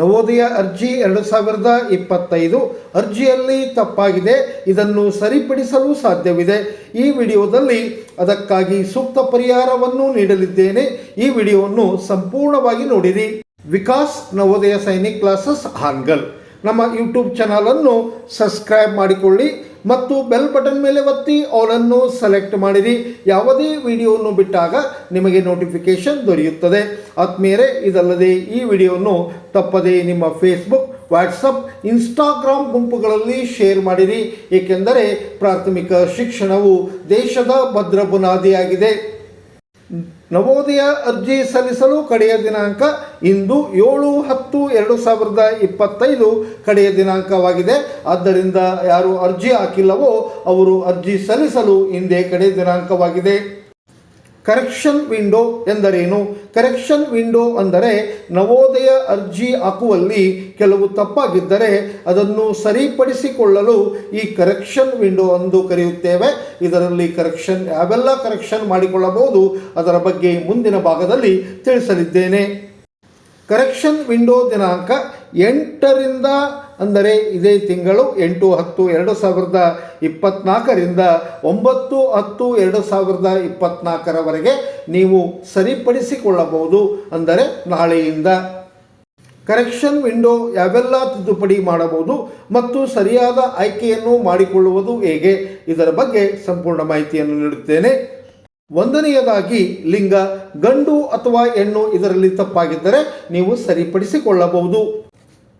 ನವೋದಯ ಅರ್ಜಿ ಎರಡು ಸಾವಿರದ ಇಪ್ಪತ್ತೈದು ಅರ್ಜಿಯಲ್ಲಿ ತಪ್ಪಾಗಿದೆ. ಇದನ್ನು ಸರಿಪಡಿಸಲು ಸಾಧ್ಯವಿದೆ. ಈ ವಿಡಿಯೋದಲ್ಲಿ ಅದಕ್ಕಾಗಿ ಸೂಕ್ತ ಪರಿಹಾರವನ್ನು ನೀಡಲಿದ್ದೇನೆ. ಈ ವಿಡಿಯೋವನ್ನು ಸಂಪೂರ್ಣವಾಗಿ ನೋಡಿರಿ. ವಿಕಾಸ್ ನವೋದಯ ಸೈನಿಕ್ ಕ್ಲಾಸಸ್, ಹಾನ್ಗಲ್. ನಮ್ಮ ಯೂಟ್ಯೂಬ್ ಚಾನಲನ್ನು ಸಬ್ಸ್ಕ್ರೈಬ್ ಮಾಡಿಕೊಳ್ಳಿ. ಮತ್ತು ಬೆಲ್ ಬಟನ್ ಮೇಲೆ ಒತ್ತಿ ಅವರನ್ನು ಸೆಲೆಕ್ಟ್ ಮಾಡಿರಿ. ಯಾವುದೇ ವಿಡಿಯೋವನ್ನು ಬಿಟ್ಟಾಗ ನಿಮಗೆ ನೋಟಿಫಿಕೇಶನ್ ದೊರೆಯುತ್ತದೆ. ಆತ್ಮೀಯರೇ ಇದಲ್ಲದೆ ಈ ವಿಡಿಯೋವನ್ನು ತಪ್ಪದೇ ನಿಮ್ಮ ಫೇಸ್ಬುಕ್ ವಾಟ್ಸಪ್ ಇನ್ಸ್ಟಾಗ್ರಾಮ್ ಗುಂಪುಗಳಲ್ಲಿ ಶೇರ್ ಮಾಡಿರಿ. ಏಕೆಂದರೆ ಪ್ರಾಥಮಿಕ ಶಿಕ್ಷಣವು ದೇಶದ ಭದ್ರ ಬುನಾದಿಯಾಗಿದೆ. ನವೋದಯ ಅರ್ಜಿ ಸಲ್ಲಿಸಲು ಕಡೆಯ ದಿನಾಂಕ ಇಂದು ಏಳು ಹತ್ತು ಎರಡು ಸಾವಿರದ ಇಪ್ಪತ್ತೈದು ಕಡೆಯ ದಿನಾಂಕವಾಗಿದೆ. ಆದ್ದರಿಂದ ಯಾರು ಅರ್ಜಿ ಹಾಕಿಲ್ಲವೋ ಅವರು ಅರ್ಜಿ ಸಲ್ಲಿಸಲು ಹಿಂದೆ ಕಡೆಯ ದಿನಾಂಕವಾಗಿದೆ. ಕರೆಕ್ಷನ್ ವಿಂಡೋ ಎಂದರೇನು? ಕರೆಕ್ಷನ್ ವಿಂಡೋ ಅಂದರೆ ನವೋದಯ ಅರ್ಜಿ ಹಾಕುವಲ್ಲಿ ಕೆಲವು ತಪ್ಪಾಗಿದ್ದರೆ ಅದನ್ನು ಸರಿಪಡಿಸಿಕೊಳ್ಳಲು ಈ ಕರೆಕ್ಷನ್ ವಿಂಡೋ ಎಂದು ಕರೆಯುತ್ತೇವೆ. ಇದರಲ್ಲಿ ಕರೆಕ್ಷನ್ ಯಾವೆಲ್ಲ ಕರೆಕ್ಷನ್ ಮಾಡಿಕೊಳ್ಳಬಹುದು ಅದರ ಬಗ್ಗೆ ಮುಂದಿನ ಭಾಗದಲ್ಲಿ ತಿಳಿಸಲಿದ್ದೇನೆ. ಕರೆಕ್ಷನ್ ವಿಂಡೋ ದಿನಾಂಕ ಎಂಟರಿಂದ ಅಂದರೆ ಇದೇ ತಿಂಗಳು ಎಂಟು ಹತ್ತು ಎರಡು ಸಾವಿರದ ಇಪ್ಪತ್ತ್ನಾಲ್ಕರಿಂದ ಒಂಬತ್ತು ಹತ್ತು ಎರಡು ಸಾವಿರದ ಇಪ್ಪತ್ತ್ನಾಲ್ಕರವರೆಗೆ ನೀವು ಸರಿಪಡಿಸಿಕೊಳ್ಳಬಹುದು ಅಂದರೆ ನಾಳೆಯಿಂದ. ಕರೆಕ್ಷನ್ ವಿಂಡೋ ಯಾವೆಲ್ಲ ತಿದ್ದುಪಡಿ ಮಾಡಬಹುದು ಮತ್ತು ಸರಿಯಾದ ಆಯ್ಕೆಯನ್ನು ಮಾಡಿಕೊಳ್ಳುವುದು ಹೇಗೆ? ಇದರ ಬಗ್ಗೆ ಸಂಪೂರ್ಣ ಮಾಹಿತಿಯನ್ನು ನೀಡುತ್ತೇನೆ. ಒಂದನೆಯದಾಗಿ, ಲಿಂಗ, ಗಂಡು ಅಥವಾ ಹೆಣ್ಣು ಇದರಲ್ಲಿ ತಪ್ಪಾಗಿದ್ದರೆ ನೀವು ಸರಿಪಡಿಸಿಕೊಳ್ಳಬಹುದು.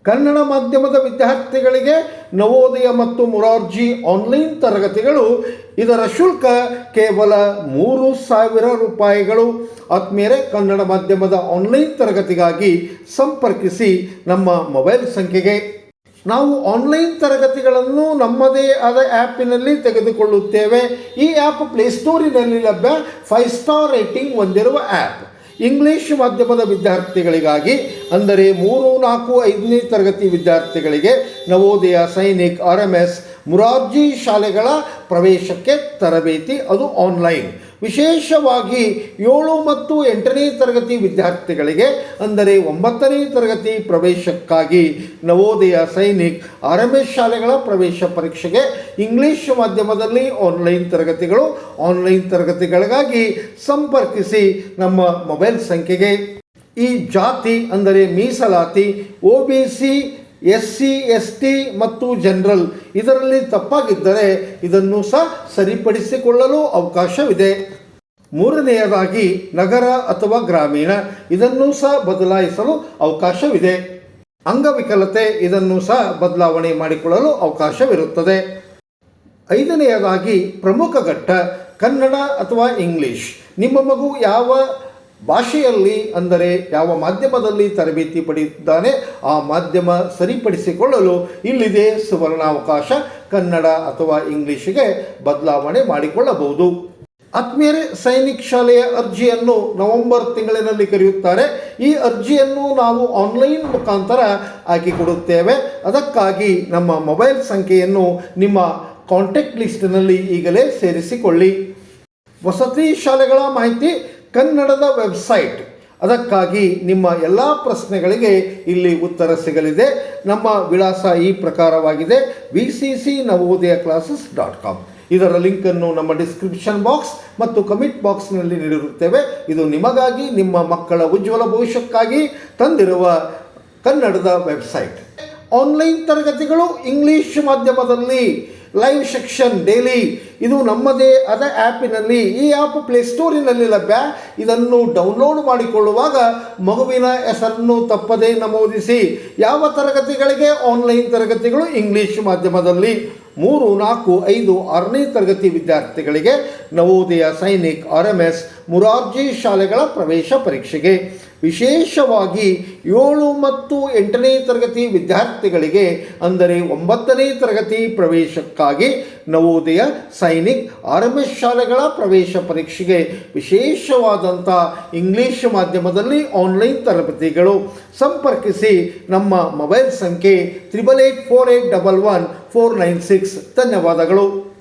ಕನ್ನಡ ಮಾಧ್ಯಮದ ವಿದ್ಯಾರ್ಥಿಗಳಿಗೆ ನವೋದಯ ಮತ್ತು ಮುರಾರ್ಜಿ ಆನ್ಲೈನ್ ತರಗತಿಗಳು, ಇದರ ಶುಲ್ಕ ಕೇವಲ ಮೂರು ಸಾವಿರ ರೂಪಾಯಿಗಳು. ಆತ್ಮೀಯರೇ, ಕನ್ನಡ ಮಾಧ್ಯಮದ ಆನ್ಲೈನ್ ತರಗತಿಗಾಗಿ ಸಂಪರ್ಕಿಸಿ ನಮ್ಮ ಮೊಬೈಲ್ ಸಂಖ್ಯೆಗೆ. ನಾವು ಆನ್ಲೈನ್ ತರಗತಿಗಳನ್ನು ನಮ್ಮದೇ ಆದ ಆ್ಯಪಿನಲ್ಲಿ ತೆಗೆದುಕೊಳ್ಳುತ್ತೇವೆ. ಈ ಆ್ಯಪ್ ಪ್ಲೇಸ್ಟೋರಿನಲ್ಲಿ ಲಭ್ಯ ಫೈವ್ ಸ್ಟಾರ್ ರೇಟಿಂಗ್ ಹೊಂದಿರುವ ಆ್ಯಪ್. ಇಂಗ್ಲಿಷ್ ಮಾಧ್ಯಮದ ವಿದ್ಯಾರ್ಥಿಗಳಿಗಾಗಿ, ಅಂದರೆ ಮೂರು, ನಾಲ್ಕು, ಐದನೇ ತರಗತಿ ವಿದ್ಯಾರ್ಥಿಗಳಿಗೆ Navodaya Sainik, R M S, Morarji ಶಾಲೆಗಳ ಪ್ರವೇಶಕ್ಕೆ ತರಬೇತಿ ಅದು ಆನ್ಲೈನ್. ವಿಶೇಷವಾಗಿ ಏಳು ಮತ್ತು ಎಂಟನೇ ತರಗತಿ ವಿದ್ಯಾರ್ಥಿಗಳಿಗೆ, ಅಂದರೆ ಒಂಬತ್ತನೇ ತರಗತಿ ಪ್ರವೇಶಕ್ಕಾಗಿ ನವೋದಯ ಸೈನಿಕ್ ಆರ್ ಶಾಲೆಗಳ ಪ್ರವೇಶ ಪರೀಕ್ಷೆಗೆ ಇಂಗ್ಲಿಷ್ ಮಾಧ್ಯಮದಲ್ಲಿ ಆನ್ಲೈನ್ ತರಗತಿಗಳು, ಆನ್ಲೈನ್ ತರಗತಿಗಳಿಗಾಗಿ ಸಂಪರ್ಕಿಸಿ ನಮ್ಮ ಮೊಬೈಲ್ ಸಂಖ್ಯೆಗೆ ಈ ಜಾತಿ ಅಂದರೆ ಮೀಸಲಾತಿ, O B C S C, S T ಮತ್ತು ಜನರಲ್. ಇದರಲ್ಲಿ ತಪ್ಪಾಗಿದ್ದರೆ ಇದನ್ನು ಸಹ ಸರಿಪಡಿಸಿಕೊಳ್ಳಲು ಅವಕಾಶವಿದೆ. ಮೂರನೆಯದಾಗಿ ನಗರ ಅಥವಾ ಗ್ರಾಮೀಣ. ಇದನ್ನು ಸಹ ಬದಲಾಯಿಸಲು ಅವಕಾಶವಿದೆ. ಅಂಗವಿಕಲತೆ. ಇದನ್ನು ಸಹ ಬದಲಾವಣೆ ಮಾಡಿಕೊಳ್ಳಲು ಅವಕಾಶವಿರುತ್ತದೆ. ಐದನೆಯದಾಗಿ ಪ್ರಮುಖ ಘಟ್ಟ ಕನ್ನಡ ಅಥವಾ ಇಂಗ್ಲಿಷ್. ನಿಮ್ಮ ಮಗು ಯಾವ ಭಾಷೆಯಲ್ಲಿ ಅಂದರೆ ಯಾವ ಮಾಧ್ಯಮದಲ್ಲಿ ತರಬೇತಿ ಪಡೆಯುತ್ತಾನೆ ಆ ಮಾಧ್ಯಮ ಸರಿಪಡಿಸಿಕೊಳ್ಳಲು ಇಲ್ಲಿದೆ ಸುವರ್ಣಾವಕಾಶ, ಕನ್ನಡ ಅಥವಾ ಇಂಗ್ಲಿಷ್ಗೆ ಬದಲಾವಣೆ ಮಾಡಿಕೊಳ್ಳಬಹುದು. ಆತ್ಮೀಯರೇ, ಸೈನಿಕ್ ಶಾಲೆಯ ಅರ್ಜಿಯನ್ನು ನವೆಂಬರ್ ತಿಂಗಳಿನಲ್ಲಿ ಕರೆಯುತ್ತಾರೆ. ಈ ಅರ್ಜಿಯನ್ನು ನಾವು ಆನ್ಲೈನ್ ಮುಖಾಂತರ ಹಾಕಿಕೊಡುತ್ತೇವೆ. ಅದಕ್ಕಾಗಿ ನಮ್ಮ ಮೊಬೈಲ್ ಸಂಖ್ಯೆಯನ್ನು ನಿಮ್ಮ ಕಾಂಟ್ಯಾಕ್ಟ್ ಲಿಸ್ಟ್ನಲ್ಲಿ ಈಗಲೇ ಸೇರಿಸಿಕೊಳ್ಳಿ. ವಸತಿ ಶಾಲೆಗಳ ಮಾಹಿತಿ ಕನ್ನಡದ ವೆಬ್ಸೈಟ್. ಅದಕ್ಕಾಗಿ ನಿಮ್ಮ ಎಲ್ಲ ಪ್ರಶ್ನೆಗಳಿಗೆ ಇಲ್ಲಿ ಉತ್ತರ ಸಿಗಲಿದೆ. ನಮ್ಮ ವಿಳಾಸ ಈ ಪ್ರಕಾರವಾಗಿದೆ. V C C Navodaya classes dot com ಇದರ ಲಿಂಕನ್ನು ನಮ್ಮ ಡಿಸ್ಕ್ರಿಪ್ಷನ್ ಬಾಕ್ಸ್ ಮತ್ತು ಕಮಿಟ್ ಬಾಕ್ಸ್ನಲ್ಲಿ ನೀಡಿರುತ್ತೇವೆ. ಇದು ನಿಮಗಾಗಿ, ನಿಮ್ಮ ಮಕ್ಕಳ ಉಜ್ವಲ ಭವಿಷ್ಯಕ್ಕಾಗಿ ತಂದಿರುವ ಕನ್ನಡದ ವೆಬ್ಸೈಟ್. ಆನ್ಲೈನ್ ತರಗತಿಗಳು ಇಂಗ್ಲಿಷ್ ಮಾಧ್ಯಮದಲ್ಲಿ ಲೈವ್ ಸೆಕ್ಷನ್ ಡೈಲಿ ಇದು ನಮ್ಮದೇ ಆದ ಆ್ಯಪಿನಲ್ಲಿ ಈ ಆ್ಯಪ್ ಪ್ಲೇಸ್ಟೋರಿನಲ್ಲಿ ಲಭ್ಯ. ಇದನ್ನು ಡೌನ್ಲೋಡ್ ಮಾಡಿಕೊಳ್ಳುವಾಗ ಮಗುವಿನ ಹೆಸರನ್ನು ತಪ್ಪದೇ ನಮೂದಿಸಿ. ಯಾವ ತರಗತಿಗಳಿಗೆ? ಆನ್ಲೈನ್ ತರಗತಿಗಳು ಇಂಗ್ಲೀಷ್ ಮಾಧ್ಯಮದಲ್ಲಿ. ಮೂರು, ನಾಲ್ಕು, ಐದು, ಆರನೇ ತರಗತಿ ವಿದ್ಯಾರ್ಥಿಗಳಿಗೆ Navodaya Sainik, R M S Morarji ಶಾಲೆಗಳ ಪ್ರವೇಶ ಪರೀಕ್ಷೆಗೆ. ವಿಶೇಷವಾಗಿ ಏಳು ಮತ್ತು ಎಂಟನೇ ತರಗತಿ ವಿದ್ಯಾರ್ಥಿಗಳಿಗೆ, ಅಂದರೆ ಒಂಬತ್ತನೇ ತರಗತಿ ಪ್ರವೇಶಕ್ಕಾಗಿ ನವೋದಯ ಸೈನಿಕ್ ಆರ್ ಶಾಲೆಗಳ ಪ್ರವೇಶ ಪರೀಕ್ಷೆಗೆ ವಿಶೇಷವಾದಂಥ ಇಂಗ್ಲಿಷ್ ಮಾಧ್ಯಮದಲ್ಲಿ ಆನ್ಲೈನ್ ತರಬೇತಿಗಳು ಸಂಪರ್ಕಿಸಿ ನಮ್ಮ ಮೊಬೈಲ್ ಸಂಖ್ಯೆ triple eight four eight double one four nine six. ಧನ್ಯವಾದಗಳು.